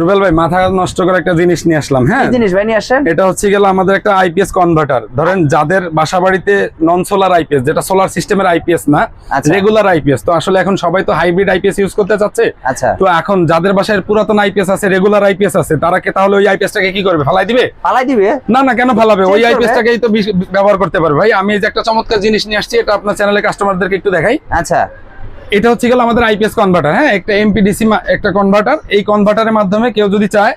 রুবেল ভাই মাথা নষ্ট করে একটা জিনিস নিয়ে আসলাম হ্যাঁ? জিনিস ভাই নিয়ে আসছেন এটা হচ্ছে গেল আমাদের একটা আইপিএস কনভার্টার ধরেন যাদের বাসা বাড়িতে নন সোলার আইপিএস যেটা সোলার সিস্টেমের আইপিএস না আচ্ছা। রেগুলার আইপিএস তো আসলে এখন সবাই তো হাইব্রিড আইপিএস ইউজ করতে চাচ্ছে। আচ্ছা। তো এখন যাদের বাসায় পুরাতন আইপিএস আছে রেগুলার আইপিএস আছে তারা কি তাহলে ওই আইপিএসটাকে কি করবে ফালাই দিবে? পালাই দিবে? না না কেন ফালাবে? ওই? আইপিএসটাকেই তো ব্যবহার করতে পারবে। ভাই আমি এই যে একটা চমৎকার জিনিস নিয়ে আসছি এটা আপনার চ্যানেলে কাস্টমারদেরকে একটু দেখাই। আচ্ছা। এটা হচ্ছে গেল আমাদের আইপিএস কনভার্টার হ্যাঁ? একটা এমপিডিসি একটা কনভার্টার এই কনভার্টারের মাধ্যমে কেউ যদি চায়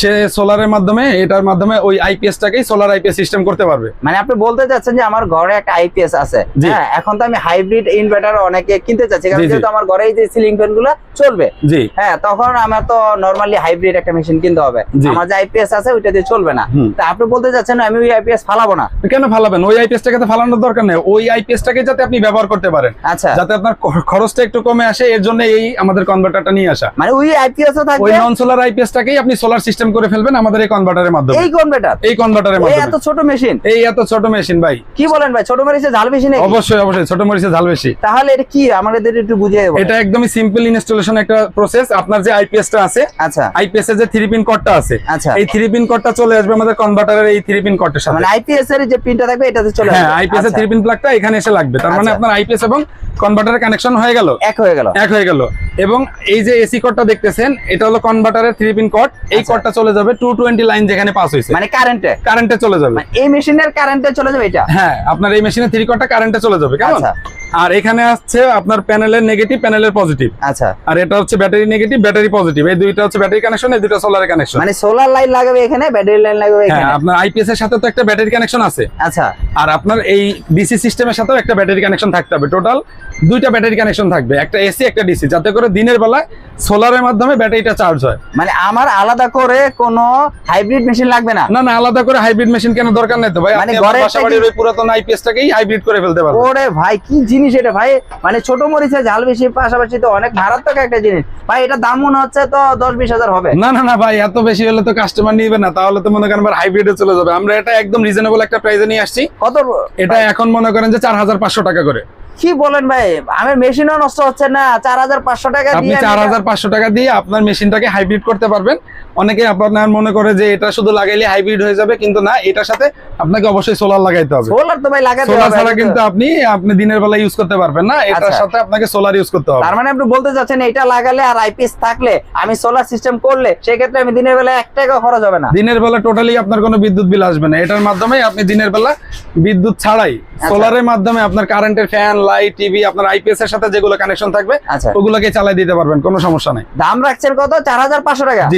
সে সোলারের মাধ্যমে এটার মাধ্যমে ওই আইপিএসটাকেই সোলার আইপিএস সিস্টেম করতে পারবে। মানে আপনি বলতে চাচ্ছেন যে আমার ঘরে একটা আইপিএস আছে। হ্যাঁ এখন তো আমি হাইব্রিড ইনভার্টার অনেকে কিনতে চাচ্ছি কারণ। যেহেতু আমার ঘরে এই যে সিলিং ফ্যানগুলো চলবে। জি। হ্যাঁ তখন আমার তো নরমালি হাইব্রিড একটা মেশিন কিনতে হবে। আমার যে আইপিএস আছে ওইটা দিয়ে চলবে না। তা আপনি বলতে চাচ্ছেন আমি ওই আইপিএস ফালাবো না? কেন ফালাবেন? ওই আইপিএসটাকে তো ফালানোর দরকার নেই। ওই আইপিএসটাকে যাতে আপনি ব্যবহার করতে পারেন। আচ্ছা। যাতে আপনার খরচটা একটু কমে আসে এর জন্য এই আমাদের কনভার্টারটা নিয়ে আসা। মানে ওই আইপিএস ও ওই থাকবে নন সোলার আইপিএসটাকেই আপনি সোলার সিস্টেম করে ফেলবেন আমাদের এই কনভার্টারের মাধ্যমে। এই কনভার্টার এই কনভার্টারের মাধ্যমে। এত ছোট মেশিন এই এত ছোট মেশিন ভাই। কি বলেন ভাই ছোট মেশিন ঝাল মেশিন অবশ্যই অবশ্যই ছোট মরিচে ঝাল বেশি। তাহলে এটা কি? আমাদের একটু বুঝিয়ে দেবো এটা একদমই সিম্পল ইনস্টলেশন একটা প্রসেস আপনার যে আইপিএসটা আছে আচ্ছা। আইপিএস এর যে থ্রি পিন কর্ডটা আছে আচ্ছা। এই থ্রি পিন কর্ডটা চলে আসবে আমাদের কনভার্টারের এই থ্রি পিন কর্ডের সাথে। মানে আইপিএস এর যে পিনটা থাকবে এটাতে চলে হ্যাঁ আসবে। আইপিএস এর আচ্ছা, থ্রি পিন প্লাগটা এখানে এসে লাগবে। তার মানে আচ্ছা। আপনার আইপিএস এবং কনভার্টারের কানেকশন হয়ে গেল। এক হয়ে গেল। এক হয়ে গেল। এবং এই যে এসি কর্ডটা দেখতেছেন এটা হলো কনভার্টারের থ্রি পিন কর্ড এই আচ্ছা। কর্ডটা চলে যাবে টু টোয়েন্টি লাইন যেখানে পাস হইছে মানে কারেন্টে কারেন্টে চলে যাবে। মানে এই মেশিনের কারেন্টে চলে যাবে এটা? হ্যাঁ আপনার এই মেশিনে থ্রি কর্ডটা কারেন্টে চলে যাবে কেমন? আচ্ছা। আর এখানে আসছে আপনার প্যানেলের নেগেটিভ প্যানেলের পজিটিভ। আচ্ছা। আর এটা হচ্ছে ব্যাটারি নেগেটিভ ব্যাটারি পজিটিভ। এই দুইটা হচ্ছে ব্যাটারি কানেকশন এই দুইটা সোলার কানেকশন মানে সোলার লাইট লাগাবে এখানে ব্যাটারি লাইন লাগাবে হ্যাঁ এখানে? আপনার আইপিএস এর সাথে তো একটা ব্যাটারি কানেকশন আছে। আচ্ছা। আর আপনার এই ডিসি সিস্টেমের সাথেও একটা ব্যাটারি কানেকশন থাকতে হবে। টোটাল দুইটা ব্যাটারি কানেকশন থাকবে। একটা এসি একটা ডিসি যাতে করে দিনের বেলায় সোলারের মাধ্যমে ব্যাটারিটা চার্জ হয়। মানে আমার আলাদা করে কোনো হাইব্রিড মেশিন লাগবে না? না না আলাদা করে হাইব্রিড মেশিন কেন দরকার নেই তো ভাই? মানে ওই পুরাতন আইপিএসটাকেই হাইব্রিড করে ফেলতে পারবেন। ওরে ভাই কি জিনিস এটা ভাই। মানে ছোট মরিচে ঝাল বেশি পাশাপাশি তো অনেক মারাত্মক একটা জিনিস। ভাই এটা দাম মনে হচ্ছে তো দশ বিশ হাজার হবে। না না না ভাই এত বেশি হলে তো কাস্টমার নিবে না। তাহলে তো মনে করেন হাইব্রিডে চলে যাবে। আমরা এটা একদম রিজনেবল একটা প্রাইসে নিয়ে আসছি। কত এটা এখন মনে করেন যে চার হাজার পাঁচশো টাকা করে। কি বলেন ভাই? আমার মেশিনও নষ্ট হচ্ছে না চার হাজার পাঁচশো টাকা আপনি দিয়ে চার হাজার পাঁচশো টাকা দিয়ে আপনার মেশিনটাকে হাইব্রিড করতে পারবেন। অনেকে আপনার মনে করে যে এটা শুধু লাগাইলে হাইব্রিড হয়ে যাবে কিন্তু না এটার সাথে আপনাকে অবশ্যই সোলার লাগাইতে হবে। সোলার তো ভাই লাগাতে সোলার ছাড়া কিন্তু আপনি আপনি দিনের বেলা ইউজ করতে পারবেন না এটার আচ্ছা। সাথে আপনাকে সোলার ইউজ করতে হবে। তার মানে আপনি বলতে চাচ্ছেন এটা লাগালে আর আইপিএস থাকলে আমি সোলার সিস্টেম করলে সেক্ষেত্রে আমি দিনের বেলা এক টাকা খরচ হবে না। দিনের বেলা টোটালি আপনার কোনো বিদ্যুৎ বিল আসবে না। এটার মাধ্যমে আপনি দিনের বেলা বিদ্যুৎ ছাড়াই আচ্ছা। সোলারের মাধ্যমে আপনার কারেন্টের ফ্যান লাইট টিভি আপনার আইপিএস এর সাথে যেগুলো কানেকশন থাকবে আচ্ছা। ওগুলোকে চালাই দিতে পারবেন কোনো সমস্যা নাই। দাম রাখছেন কত? চার হাজার পাঁচশো টাকা।